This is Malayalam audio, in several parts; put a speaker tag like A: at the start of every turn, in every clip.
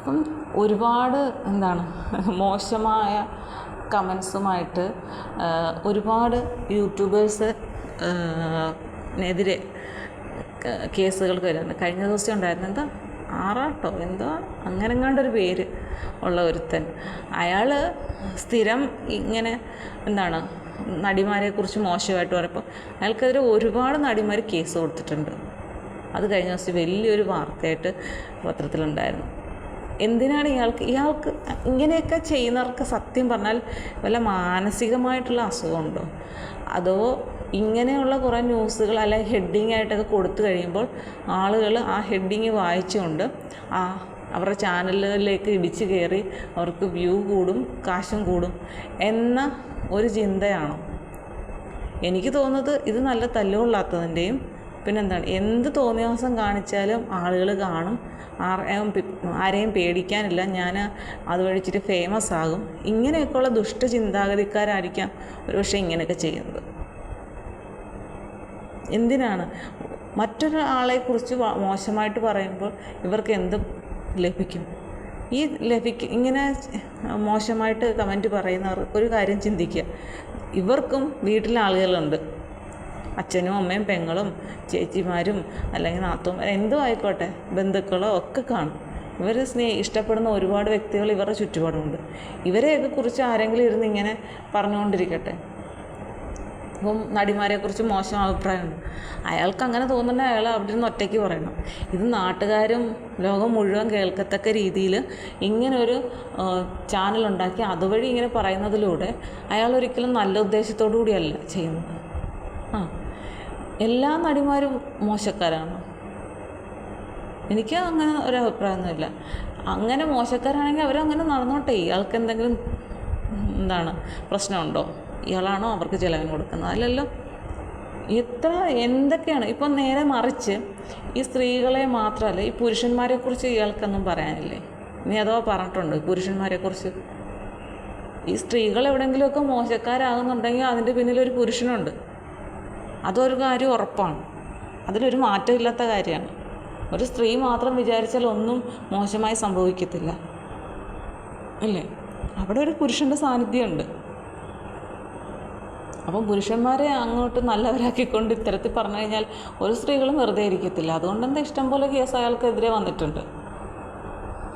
A: അപ്പം ഒരുപാട് എന്താണ് മോശമായ കമൻസുമായിട്ട് ഒരുപാട് യൂട്യൂബേഴ്സ് നെതിരെ കേസുകൾ വരുന്നുണ്ട് കഴിഞ്ഞ ദിവസം ഉണ്ടായിരുന്നു. എന്താ? ആറാട്ടോ? എന്തോ? അങ്ങനെ എങ്ങാണ്ടൊരു പേര് ഉള്ള ഒരുത്തൻ. അയാൾ സ്ഥിരം ഇങ്ങനെ എന്താണ് നടിമാരെക്കുറിച്ച് മോശമായിട്ട് പറയുമ്പോൾ അയാൾക്കെതിരെ ഒരുപാട് നടിമാർ കേസ് കൊടുത്തിട്ടുണ്ട്. അത് കഴിഞ്ഞ ദിവസം വലിയൊരു വാർത്തയായിട്ട് പത്രത്തിലുണ്ടായിരുന്നു. എന്തിനാണ് ഇയാൾക്ക് ഇയാൾക്ക് ഇങ്ങനെയൊക്കെ ചെയ്യുന്നവർക്ക് സത്യം പറഞ്ഞാൽ വല്ല മാനസികമായിട്ടുള്ള അസുഖമുണ്ടോ? അതോ ഇങ്ങനെയുള്ള കുറേ ന്യൂസുകൾ അല്ലെ ഹെഡിങ് ആയിട്ടൊക്കെ കൊടുത്തു കഴിയുമ്പോൾ ആളുകൾ ആ ഹെഡിങ് വായിച്ചുകൊണ്ട് ആ അവരുടെ ചാനലിലേക്ക് ഇടിച്ചു കയറി അവർക്ക് വ്യൂ കൂടും കാശും കൂടും എന്ന ഒരു ചിന്തയാണോ? എനിക്ക് തോന്നുന്നത് ഇത് നല്ല തല്ലുകൊള്ളാത്തതിന്റെയും പിന്നെന്താണ് എന്ത് തോന്നിയാസം കാണിച്ചാലും ആളുകൾ കാണും. ആരെയും ആരെയും പേടിക്കാനില്ല. ഞാൻ അത് വഴിച്ചിട്ട് ഫേമസ് ആകും. ഇങ്ങനെയൊക്കെയുള്ള ദുഷ്ട ചിന്താഗതിക്കാരായിരിക്കാം ഒരുപക്ഷെ ഇങ്ങനെയൊക്കെ ചെയ്യുന്നത്. എന്തിനാണ്? മറ്റൊരാളെക്കുറിച്ച് കുറിച്ച് മോശമായിട്ട് പറയുമ്പോൾ ഇവർക്ക് എന്ത് ലഭിക്കും? ഈ ലഭിക്ക ഇങ്ങനെ മോശമായിട്ട് കമന്റ് പറയുന്നവർ ഒരു കാര്യം ചിന്തിക്കുക. ഇവർക്കും വീട്ടിലെ ആളുകളുണ്ട്. അച്ഛനും അമ്മയും പെങ്ങളും ചേച്ചിമാരും അല്ലെങ്കിൽ നാത്തും എന്തോ ആയിക്കോട്ടെ ബന്ധുക്കളോ ഒക്കെ കാണും. ഇവർ സ്നേഹി ഇഷ്ടപ്പെടുന്ന ഒരുപാട് വ്യക്തികൾ ഇവരുടെ ചുറ്റുപാടുമുണ്ട്. ഇവരെയൊക്കെ കുറിച്ച് ആരെങ്കിലും ഇരുന്ന് ഇങ്ങനെ പറഞ്ഞുകൊണ്ടിരിക്കട്ടെ. ഇപ്പം നടിമാരെക്കുറിച്ച് മോശം അഭിപ്രായമുണ്ട്. അയാൾക്ക് അങ്ങനെ തോന്നുന്ന അയാൾ അവിടെ നിന്ന് ഒറ്റയ്ക്ക് പറയണം. ഇത് നാട്ടുകാരും ലോകം മുഴുവൻ കേൾക്കത്തക്ക രീതിയിൽ ഇങ്ങനൊരു ചാനലുണ്ടാക്കി അതുവഴി ഇങ്ങനെ പറയുന്നതിലൂടെ അയാൾ ഒരിക്കലും നല്ല ഉദ്ദേശത്തോടു കൂടിയല്ല ചെയ്യുന്നത്. ആ. എല്ലാ നടിമാരും മോശക്കാരാണ്. എനിക്ക് അങ്ങനെ ഒരു അഭിപ്രായമൊന്നുമില്ല. അങ്ങനെ മോശക്കാരാണെങ്കിൽ അവരങ്ങനെ നടന്നോട്ടെ. ഇയാൾക്ക് എന്തെങ്കിലും എന്താണ് പ്രശ്നമുണ്ടോ? ഇയാളാണോ അവർക്ക് ചിലവിന് കൊടുക്കുന്നത്? അല്ലല്ലോ. എത്ര എന്തൊക്കെയാണ്? ഇപ്പം നേരെ മറിച്ച് ഈ സ്ത്രീകളെ മാത്രമല്ല ഈ പുരുഷന്മാരെക്കുറിച്ച് ഇയാൾക്കൊന്നും പറയാനില്ലേ? നീ അഥവാ പറഞ്ഞിട്ടുണ്ട് പുരുഷന്മാരെക്കുറിച്ച്? ഈ സ്ത്രീകൾ എവിടെയെങ്കിലുമൊക്കെ മോശക്കാരാകുന്നുണ്ടെങ്കിൽ അതിന്റെ പിന്നിലൊരു പുരുഷനുണ്ട്. അതൊരു കാര്യം ഉറപ്പാണ്. അതിലൊരു മാറ്റമില്ലാത്ത കാര്യമാണ്. ഒരു സ്ത്രീ മാത്രം വിചാരിച്ചാൽ ഒന്നും മോശമായി സംഭവിക്കത്തില്ല. അല്ലേ? അവിടെ ഒരു പുരുഷന്റെ സാന്നിധ്യമുണ്ട്. അപ്പം പുരുഷന്മാരെ അങ്ങോട്ട് നല്ലവരാക്കിക്കൊണ്ട് ഇത്തരത്തിൽ പറഞ്ഞു കഴിഞ്ഞാൽ ഒരു സ്ത്രീകളും വെറുതെ ഇരിക്കത്തില്ല. അതുകൊണ്ട് എന്താ ഇഷ്ടം പോലെ കേസ് അയാൾക്കെതിരെ വന്നിട്ടുണ്ട്.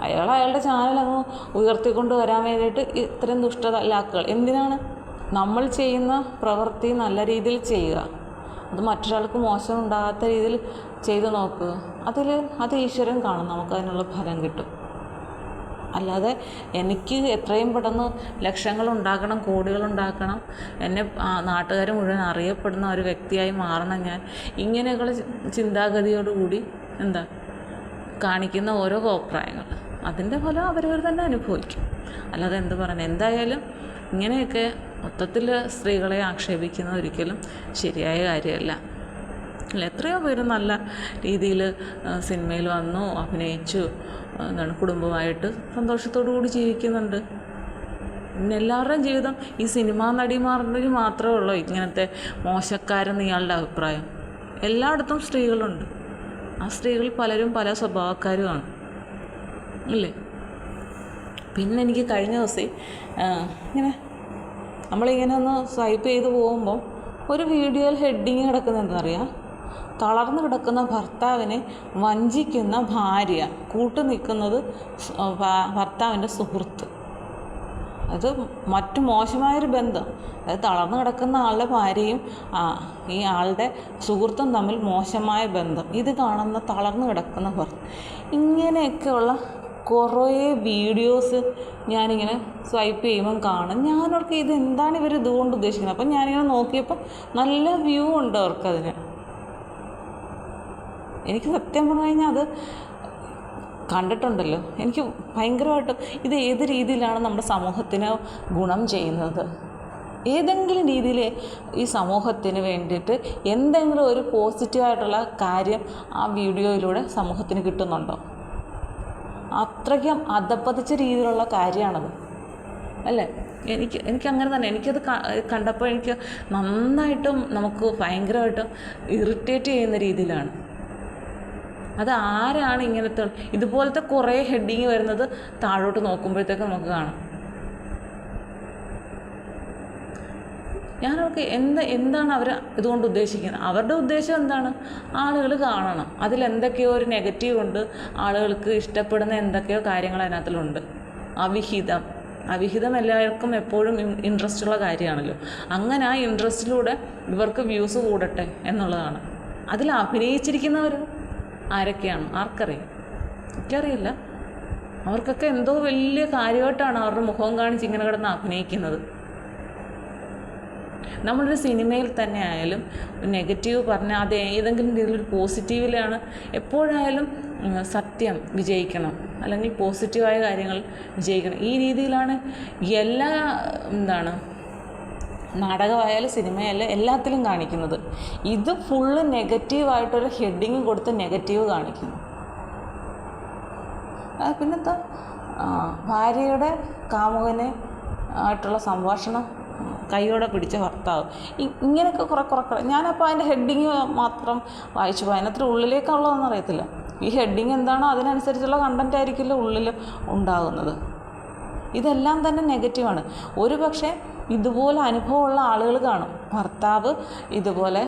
A: അയാൾ അയാളുടെ ചാനൽ അങ്ങ് ഉയർത്തിക്കൊണ്ട് വരാൻ വേണ്ടിയിട്ട് ഇത്രയും ദുഷ്ടലാക്കുകൾ എന്തിനാണ്? നമ്മൾ ചെയ്യുന്ന പ്രവൃത്തി നല്ല രീതിയിൽ ചെയ്യുക. അത് മറ്റൊരാൾക്ക് മോശം ഉണ്ടാകാത്ത രീതിയിൽ ചെയ്തു നോക്കുക അതിൽ അത് ഈശ്വരൻ കാണും. നമുക്ക് അതിനുള്ള ഫലം കിട്ടും. അല്ലാതെ എനിക്ക് എത്രയും പെട്ടെന്ന് ലക്ഷങ്ങൾ ഉണ്ടാക്കണം കോടികൾ ഉണ്ടാക്കണം എന്നെ നാട്ടുകാർ മുഴുവൻ അറിയപ്പെടുന്ന ഒരു വ്യക്തിയായി മാറണം ഞാൻ. ഇങ്ങനെയൊക്കെയുള്ള ചിന്താഗതിയോടുകൂടി എന്താ കാണിക്കുന്ന ഓരോ അഭിപ്രായങ്ങൾ. അതിന്റെ ഫലം അവരവർ തന്നെ അനുഭവിക്കും. അല്ലാതെ എന്ത് പറയാൻ എന്തായാലും ഇങ്ങനെയൊക്കെ മൊത്തത്തിൽ സ്ത്രീകളെ ആക്ഷേപിക്കുന്നത് ഒരിക്കലും ശരിയായ കാര്യമല്ല. അല്ല എത്രയോ പേര് നല്ല രീതിയിൽ സിനിമയിൽ വന്നു അഭിനയിച്ചു എന്താണ് കുടുംബമായിട്ട് സന്തോഷത്തോടു കൂടി ജീവിക്കുന്നുണ്ട്. പിന്നെ എല്ലാവരുടെയും ജീവിതം ഈ സിനിമാ നടിമാരുടെ മാത്രമേ ഉള്ളൂ ഇങ്ങനത്തെ മോശക്കാരെന്ന് ഇയാളുടെ അഭിപ്രായം. എല്ലായിടത്തും സ്ത്രീകളുണ്ട്. ആ സ്ത്രീകളിൽ പലരും പല സ്വഭാവക്കാരുമാണ്. ഇല്ലേ പിന്നെ എനിക്ക് കഴിഞ്ഞ ദിവസം ഇങ്ങനെ നമ്മളിങ്ങനെ ഒന്ന് സ്വൈപ്പ് ചെയ്ത് പോകുമ്പോൾ ഒരു വീഡിയോയിൽ ഹെഡിങ് കിടക്കുന്നതെന്നറിയാം തളർന്നു കിടക്കുന്ന ഭർത്താവിനെ വഞ്ചിക്കുന്ന ഭാര്യ കൂട്ടു നിൽക്കുന്നത് ഭർത്താവിന്റെ സുഹൃത്ത്. അത് മറ്റു മോശമായൊരു ബന്ധം. അതായത് തളർന്നു കിടക്കുന്ന ആളുടെ ഭാര്യയും ഈ ആളുടെ സുഹൃത്തും തമ്മിൽ മോശമായ ബന്ധം. ഇത് കാണുന്ന തളർന്നു കിടക്കുന്ന ഭർത്ത. ഇങ്ങനെയൊക്കെയുള്ള കുറേ വീഡിയോസ് ഞാനിങ്ങനെ സ്വൈപ്പ് ചെയ്യുമ്പം കാണും. ഞാനവർക്ക് ഇത് എന്താണ് ഇവർ ഇതുകൊണ്ട് ഉദ്ദേശിക്കുന്നത്? അപ്പം ഞാനിങ്ങനെ നോക്കിയപ്പോൾ നല്ല വ്യൂ ഉണ്ട് അവർക്കതിന്. എനിക്ക് സത്യം പറഞ്ഞു കഴിഞ്ഞാൽ അത് കണ്ടിട്ടുണ്ടല്ലോ. എനിക്ക് ഭയങ്കരമായിട്ട് ഇത് ഏത് രീതിയിലാണ് നമ്മുടെ സമൂഹത്തിന് ഗുണം ചെയ്യുന്നത്? ഏതെങ്കിലും രീതിയിൽ ഈ സമൂഹത്തിന് വേണ്ടിയിട്ട് എന്തെങ്കിലും ഒരു പോസിറ്റീവായിട്ടുള്ള കാര്യം ആ വീഡിയോയിലൂടെ സമൂഹത്തിന് കിട്ടുന്നുണ്ടോ? അത്രയ്ക്കും അധപ്പതിച്ച രീതിയിലുള്ള കാര്യമാണത്. അല്ലേ? എനിക്ക് എനിക്ക് അങ്ങനെ തന്നെ. എനിക്കത് കണ്ടപ്പോൾ എനിക്ക് നന്നായിട്ടും നമുക്ക് ഭയങ്കരമായിട്ടും ഇറിറ്റേറ്റ് ചെയ്യുന്ന രീതിയിലാണ്. അത് ആരാണ് ഇങ്ങനത്തെ ഇതുപോലത്തെ കുറേ ഹെഡിങ് വരുന്നത് താഴോട്ട് നോക്കുമ്പോഴത്തേക്ക് നമുക്ക് കാണാം. ഞാനവർക്ക് എന്ത് എന്താണ് അവർ ഇതുകൊണ്ട് ഉദ്ദേശിക്കുന്നത്? അവരുടെ ഉദ്ദേശം എന്താണ്? ആളുകൾ കാണണം. അതിലെന്തൊക്കെയോ ഒരു നെഗറ്റീവ് ഉണ്ട്. ആളുകൾക്ക് ഇഷ്ടപ്പെടുന്ന എന്തൊക്കെയോ കാര്യങ്ങൾ അതിനകത്തിലുണ്ട്. അവിഹിതം. അവിഹിതം എല്ലാവർക്കും എപ്പോഴും ഇൻട്രസ്റ്റ് ഉള്ള കാര്യമാണല്ലോ. അങ്ങനെ ആ ഇൻട്രസ്റ്റിലൂടെ ഇവർക്ക് വ്യൂസ് കൂടട്ടെ എന്നുള്ളതാണ്. അതിൽ അഭിനയിച്ചിരിക്കുന്നവർ ആരൊക്കെയാണ്? ആർക്കറിയാം? എനിക്കറിയില്ല. അവർക്കൊക്കെ എന്തോ വലിയ കാര്യമായിട്ടാണ് അവരുടെ മുഖം കാണിച്ച് ഇങ്ങനെ കിടന്ന് അഭിനയിക്കുന്നത്. നമ്മളൊരു സിനിമയിൽ തന്നെ ആയാലും നെഗറ്റീവ് പറഞ്ഞാൽ അത് ഏതെങ്കിലും രീതിയിൽ പോസിറ്റീവിലാണ് എപ്പോഴായാലും സത്യം വിജയിക്കണം. അല്ലെങ്കിൽ പോസിറ്റീവായ കാര്യങ്ങൾ വിജയിക്കണം. ഈ രീതിയിലാണ് എല്ലാ എന്താണ് നാടകമായാലും സിനിമയായാലും എല്ലാത്തിലും കാണിക്കുന്നത്. ഇത് ഫുള്ള് നെഗറ്റീവായിട്ടൊരു ഹെഡിങ് കൊടുത്ത് നെഗറ്റീവ് കാണിക്കുന്നു. പിന്നെന്താ? ഭാര്യയുടെ കാമുകനെ ആയിട്ടുള്ള സംഭാഷണം കൈയോടെ പിടിച്ച ഭർത്താവ്. ഇങ്ങനെയൊക്കെ കുറെ കുറെ കുറെ. ഞാനപ്പോൾ അതിന്റെ ഹെഡിങ് മാത്രം വായിച്ചു പോയി. അതിനകത്ത് ഉള്ളിലേക്കുള്ളതെന്ന് അറിയത്തില്ല. ഈ ഹെഡിങ് എന്താണോ അതിനനുസരിച്ചുള്ള കണ്ടന്റ് ആയിരിക്കില്ല ഉള്ളിൽ ഉണ്ടാകുന്നത് ഇതെല്ലാം തന്നെ നെഗറ്റീവാണ് ഒരു പക്ഷേ ഇതുപോലെ അനുഭവമുള്ള ആളുകൾ കാണും. ഭർത്താവ് ഇതുപോലെ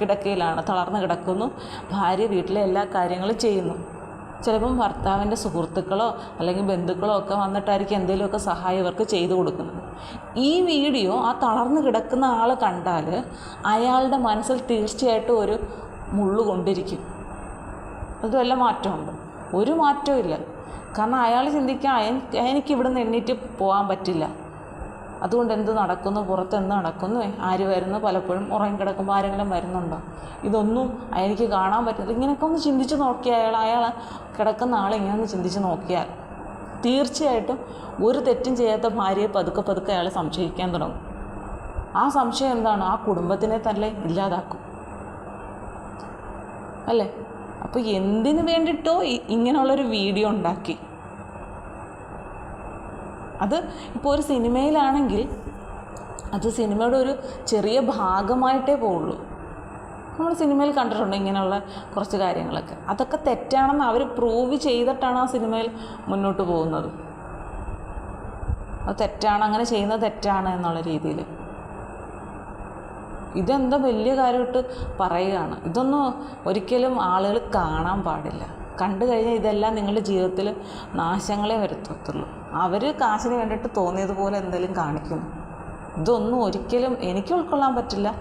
A: കിടക്കയിലാണ് തളർന്ന് കിടക്കുന്നു. ഭാര്യ വീട്ടിലെ എല്ലാ കാര്യങ്ങളും ചെയ്യുന്നു. ചിലപ്പം ഭർത്താവിന്റെ സുഹൃത്തുക്കളോ അല്ലെങ്കിൽ ബന്ധുക്കളോ ഒക്കെ വന്നിട്ടായിരിക്കും എന്തെങ്കിലുമൊക്കെ സഹായം ഇവർക്ക് ചെയ്തു കൊടുക്കുന്നത്. ഈ വീഡിയോ ആ തളർന്നു കിടക്കുന്ന ആൾ കണ്ടാൽ അയാളുടെ മനസ്സിൽ തീർച്ചയായിട്ടും ഒരു മുള്ളു കൊണ്ടിരിക്കും. അത് വല്ല മാറ്റമുണ്ട്? ഒരു മാറ്റവും ഇല്ല. കാരണം അയാൾ ചിന്തിക്കാം എനിക്ക് ഇവിടെ ഇവിടുന്ന് എണ്ണീറ്റ് പോകാൻ പറ്റില്ല. അതുകൊണ്ട് എന്ത് നടക്കുന്നു? പുറത്ത് എന്ത് നടക്കുന്നു? ആര് വരുന്നു? പലപ്പോഴും ഉറങ്ങി കിടക്കുമ്പോൾ ആരെങ്കിലും വരുന്നുണ്ടോ? ഇതൊന്നും എനിക്ക് കാണാൻ പറ്റില്ല. ഇങ്ങനെയൊക്കെ ഒന്ന് ചിന്തിച്ച് നോക്കിയാൽ അയാൾ അയാൾ കിടക്കുന്ന ആളെ ഇങ്ങനെ ഒന്ന് ചിന്തിച്ച് നോക്കിയാൽ തീർച്ചയായിട്ടും ഒരു തെറ്റും ചെയ്യാത്ത ഭാര്യയെ പതുക്കെ പതുക്കെ അയാൾ സംശയിക്കാൻ തുടങ്ങും. ആ സംശയം എന്താണ്? ആ കുടുംബത്തിനെ തന്നെ ഇല്ലാതാക്കും. അല്ലേ? അപ്പോൾ എന്തിനു വേണ്ടിയിട്ടോ ഇങ്ങനെയുള്ളൊരു വീഡിയോ ഉണ്ടാക്കി. അത് ഇപ്പോൾ ഒരു സിനിമയിലാണെങ്കിൽ അത് സിനിമയുടെ ഒരു ചെറിയ ഭാഗമായിട്ടേ പോവുള്ളൂ. നമ്മൾ സിനിമയിൽ കണ്ടിട്ടുണ്ട് ഇങ്ങനെയുള്ള കുറച്ച് കാര്യങ്ങളൊക്കെ. അതൊക്കെ തെറ്റാണെന്ന് അവർ പ്രൂവ് ചെയ്തിട്ടാണ് ആ സിനിമയിൽ മുന്നോട്ട് പോകുന്നത്. അത് തെറ്റാണ് അങ്ങനെ ചെയ്യുന്നത് തെറ്റാണ് എന്നുള്ള രീതിയിൽ ഇതെന്താ വലിയ കാര്യമായിട്ട് പറയുകയാണ്. ഇതൊന്നും ഒരിക്കലും ആളുകൾ കാണാൻ പാടില്ല. കണ്ടു കഴിഞ്ഞാൽ ഇതെല്ലാം നിങ്ങളുടെ ജീവിതത്തിൽ നാശങ്ങളെ വരുത്തത്തുള്ളൂ. അവർ കാശിന് വേണ്ടിയിട്ട് തോന്നിയതുപോലെ എന്തെങ്കിലും കാണിക്കുന്നു. ഇതൊന്നും ഒരിക്കലും എനിക്ക് ഉൾക്കൊള്ളാൻ പറ്റില്ല.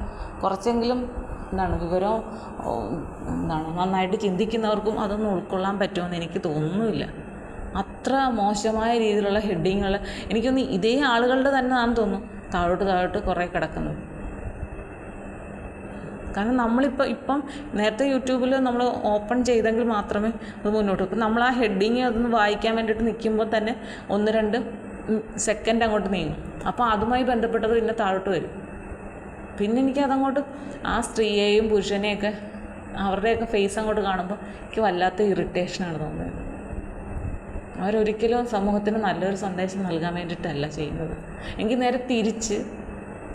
A: കുറച്ചെങ്കിലും എന്താണ് വിവരം എന്താണ് നന്നായിട്ട് ചിന്തിക്കുന്നവർക്കും അതൊന്നും ഉൾക്കൊള്ളാൻ പറ്റുമെന്ന് എനിക്ക് തോന്നുന്നില്ല. അത്ര മോശമായ രീതിയിലുള്ള ഹെഡിങ്ങുകൾ എനിക്കൊന്ന് ഇതേ ആളുകളുടെ തന്നെ ആണെന്ന് തോന്നുന്നു. താഴോട്ട് താഴോട്ട് കുറേ കിടക്കുന്നത് കാരണം നമ്മളിപ്പോൾ ഇപ്പം നേരത്തെ യൂട്യൂബിൽ നമ്മൾ ഓപ്പൺ ചെയ്തെങ്കിൽ മാത്രമേ അത് മുന്നോട്ട് ഇപ്പം നമ്മൾ ആ ഹെഡിങ് അതൊന്ന് വായിക്കാൻ വേണ്ടിയിട്ട് നിൽക്കുമ്പോൾ തന്നെ ഒന്ന് രണ്ട് സെക്കൻഡ് അങ്ങോട്ട് നീങ്ങും. അപ്പോൾ അതുമായി ബന്ധപ്പെട്ടത് പിന്നെ താഴോട്ട് വരും. പിന്നെ എനിക്ക് അതങ്ങോട്ട് ആ സ്ത്രീയെയും പുരുഷനെയൊക്കെ അവരുടെയൊക്കെ ഫേസ് അങ്ങോട്ട് കാണുമ്പോൾ എനിക്ക് വല്ലാത്ത ഇറിറ്റേഷനാണ് തോന്നുന്നത്. അവരൊരിക്കലും സമൂഹത്തിന് നല്ലൊരു സന്ദേശം നൽകാൻ വേണ്ടിയിട്ടല്ല ചെയ്യുന്നത്. എനിക്ക് നേരെ തിരിച്ച്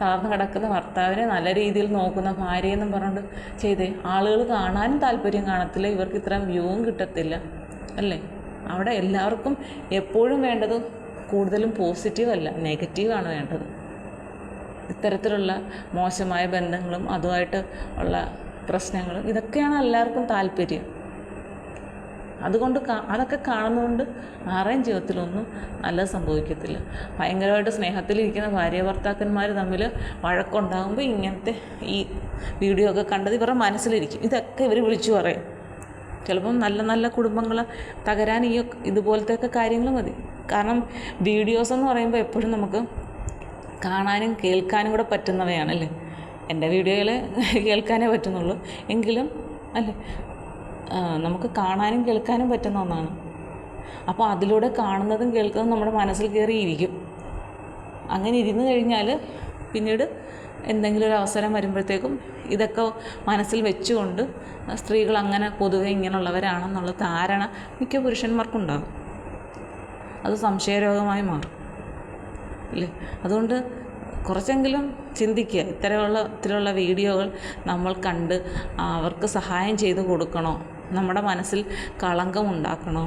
A: താഴ്ന്നു കിടക്കുന്ന ഭർത്താവിനെ നല്ല രീതിയിൽ നോക്കുന്ന ഭാര്യയെന്നും പറഞ്ഞുകൊണ്ട് ചെയ്തേ ആളുകൾ കാണാനും താല്പര്യം കാണത്തില്ല ഇവർക്ക് ഇത്രയും വ്യൂവും കിട്ടത്തില്ല അല്ലേ? അവിടെ എല്ലാവർക്കും എപ്പോഴും വേണ്ടത് കൂടുതലും പോസിറ്റീവ് അല്ല നെഗറ്റീവാണ് വേണ്ടത്. ഇത്തരത്തിലുള്ള മോശമായ ബന്ധങ്ങളും അതുമായിട്ട് ഉള്ള പ്രശ്നങ്ങളും ഇതൊക്കെയാണ് എല്ലാവർക്കും താല്പര്യം. അതുകൊണ്ട് അതൊക്കെ കാണുന്നതുകൊണ്ട് ആറേം ജീവിതത്തിലൊന്നും നല്ലത് സംഭവിക്കത്തില്ല. ഭയങ്കരമായിട്ട് സ്നേഹത്തിലിരിക്കുന്ന ഭാര്യ ഭർത്താക്കന്മാർ തമ്മിൽ വഴക്കുണ്ടാകുമ്പോൾ ഇങ്ങനത്തെ ഈ വീഡിയോ ഒക്കെ കണ്ടത് ഇവരുടെ മനസ്സിലിരിക്കും. ഇതൊക്കെ ഇവർ വിളിച്ചു പറയും. ചിലപ്പം നല്ല നല്ല കുടുംബങ്ങൾ തകരാൻ ഈ ഇതുപോലത്തെയൊക്കെ കാര്യങ്ങൾ മതി. കാരണം വീഡിയോസ് എന്ന് പറയുമ്പോൾ എപ്പോഴും നമുക്ക് കാണാനും കേൾക്കാനും കൂടെ പറ്റുന്നവയാണല്ലേ? എന്റെ വീഡിയോയിൽ കേൾക്കാനേ പറ്റുന്നുള്ളൂ. എങ്കിലും അല്ലേ? നമുക്ക് കാണാനും കേൾക്കാനും പറ്റുന്ന ഒന്നാണ്. അപ്പോൾ അതിലൂടെ കാണുന്നതും കേൾക്കുന്നതും നമ്മുടെ മനസ്സിൽ കയറിയിരിക്കും. അങ്ങനെ ഇരുന്ന് കഴിഞ്ഞാൽ പിന്നീട് എന്തെങ്കിലും ഒരു അവസരം വരുമ്പോഴത്തേക്കും ഇതൊക്കെ മനസ്സിൽ വെച്ചുകൊണ്ട് സ്ത്രീകൾ അങ്ങനെ പൊതുവെ ഇങ്ങനെയുള്ളവരാണെന്നുള്ള ധാരണ മിക്ക പുരുഷന്മാർക്കുണ്ടാകും. അത് സംശയരോഗമായി മാറും. അല്ലേ? അതുകൊണ്ട് കുറച്ചെങ്കിലും ചിന്തിക്കുക. ഇത്തരമുള്ള ഇത്തരമുള്ള വീഡിയോകൾ നമ്മൾ കണ്ട് അവർക്ക് സഹായം ചെയ്ത് കൊടുക്കണോ? നമ്മുടെ മനസ്സിൽ കളങ്കം ഉണ്ടാക്കണോ?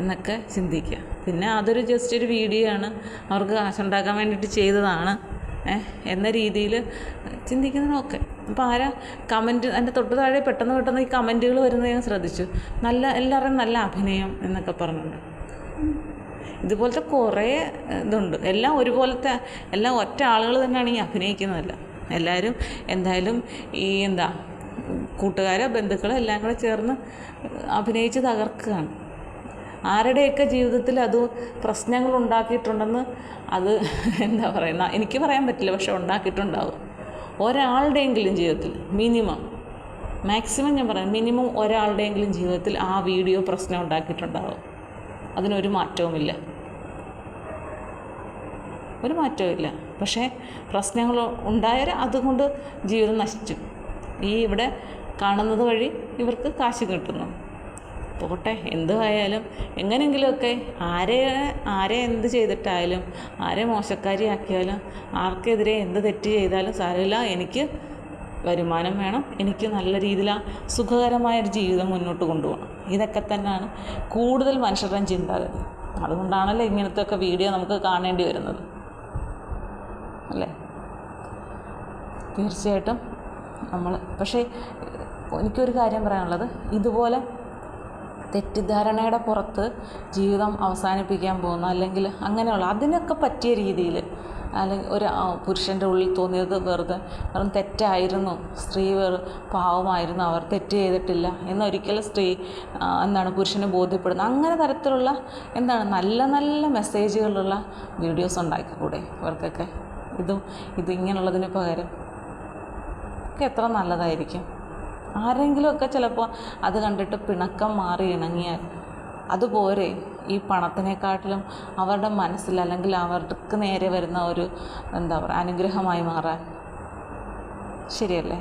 A: എന്നൊക്കെ ചിന്തിക്കുക. പിന്നെ അതൊരു ജസ്റ്റ് ഒരു വീഡിയോ ആണ്. അവർക്ക് കാശുണ്ടാക്കാൻ വേണ്ടിയിട്ട് ചെയ്തതാണ്. എന്ന രീതിയിൽ ചിന്തിക്കുന്നതിനൊക്കെ. അപ്പോൾ ആരാ കമന്റ് എന്റെ തൊട്ട് താഴെ പെട്ടെന്ന് പെട്ടെന്ന് ഈ കമന്റുകൾ വരുന്നത് ഞാൻ ശ്രദ്ധിച്ചു. നല്ല എല്ലാവരും നല്ല അഭിനയം എന്നൊക്കെ പറഞ്ഞുകൊണ്ട് ഇതുപോലത്തെ കുറേ ഇതുണ്ട്. എല്ലാം ഒരുപോലത്തെ എല്ലാം ഒറ്റ ആളുകൾ തന്നെയാണ് ഈ അഭിനയിക്കുന്നതല്ല. എല്ലാവരും എന്തായാലും ഈ എന്താ കൂട്ടുകാരോ ബന്ധുക്കളോ എല്ലാം കൂടെ ചേർന്ന് അഭിനയിച്ച് തകർക്കുകയാണ്. ആരുടെയൊക്കെ ജീവിതത്തിൽ അത് പ്രശ്നങ്ങൾ ഉണ്ടാക്കിയിട്ടുണ്ടെന്ന് അത് എന്താ പറയുന്ന എനിക്ക് പറയാൻ പറ്റില്ല പക്ഷെ ഉണ്ടാക്കിയിട്ടുണ്ടാവും. ഒരാളുടെയെങ്കിലും ജീവിതത്തിൽ മിനിമം മാക്സിമം ഞാൻ പറയാം മിനിമം ഒരാളുടെയെങ്കിലും ജീവിതത്തിൽ ആ വീഡിയോ പ്രശ്നം ഉണ്ടാക്കിയിട്ടുണ്ടാവും. അതിനൊരു മാറ്റവുമില്ല. ഒരു മാറ്റവുമില്ല. പക്ഷേ പ്രശ്നങ്ങൾ ഉണ്ടായാൽ അതുകൊണ്ട് ജീവിതം നശിച്ചു. ഈ ഇവിടെ കാണുന്നത് വഴി ഇവർക്ക് കാശ് കിട്ടുന്നു. പോട്ടെ എന്തുമായാലും എങ്ങനെയെങ്കിലുമൊക്കെ ആരെ ആരെ എന്ത് ചെയ്തിട്ടായാലും ആരെ മോശക്കാരിയാക്കിയാലും ആർക്കെതിരെ എന്ത് തെറ്റ് ചെയ്താലും സാരമില്ല. എനിക്ക് വരുമാനം വേണം. എനിക്ക് നല്ല രീതിയിൽ സുഖകരമായ സുഖകരമായൊരു ജീവിതം മുന്നോട്ട് കൊണ്ടുപോകണം. ഇതൊക്കെ തന്നെയാണ് കൂടുതൽ മനുഷ്യരുടെ ചിന്താഗതി അതുകൊണ്ടാണല്ലോ ഇങ്ങനത്തെ ഒക്കെ വീഡിയോ നമുക്ക് കാണേണ്ടി വരുന്നത്. അല്ലേ? തീർച്ചയായിട്ടും നമ്മൾ പക്ഷേ എനിക്കൊരു കാര്യം പറയാനുള്ളത്. ഇതുപോലെ തെറ്റിദ്ധാരണയുടെ പുറത്ത് ജീവിതം അവസാനിപ്പിക്കാൻ പോകുന്ന അല്ലെങ്കിൽ അങ്ങനെയുള്ള അതിനൊക്കെ പറ്റിയ രീതിയിൽ അല്ലെങ്കിൽ ഒരു പുരുഷന്റെ ഉള്ളിൽ തോന്നിയത് വെറുതെ കാരണം തെറ്റായിരുന്നു സ്ത്രീ വെറു പാവമായിരുന്നു അവർ തെറ്റ് ചെയ്തിട്ടില്ല എന്നൊരിക്കലും സ്ത്രീ എന്താണ് പുരുഷനെ ബോധ്യപ്പെടുന്നത് അങ്ങനെ തരത്തിലുള്ള എന്താണ് നല്ല നല്ല മെസ്സേജുകളുള്ള വീഡിയോസ് ഉണ്ടാക്കിക്കൂടെ ഇവർക്കൊക്കെ. ഇതും ഇത് ഇങ്ങനെയുള്ളതിന് പകരം ഒക്കെ എത്ര നല്ലതായിരിക്കും. ആരെങ്കിലുമൊക്കെ ചിലപ്പോൾ അത് കണ്ടിട്ട് പിണക്കം മാറി ഇണങ്ങിയാൽ അതുപോരെ ഈ പണത്തിനെക്കാട്ടിലും അവരുടെ മനസ്സിൽ അല്ലെങ്കിൽ അവർക്ക് നേരെ വരുന്ന ഒരു എന്താ പറയുക അനുഗ്രഹമായി മാറാൻ. ശരിയല്ലേ?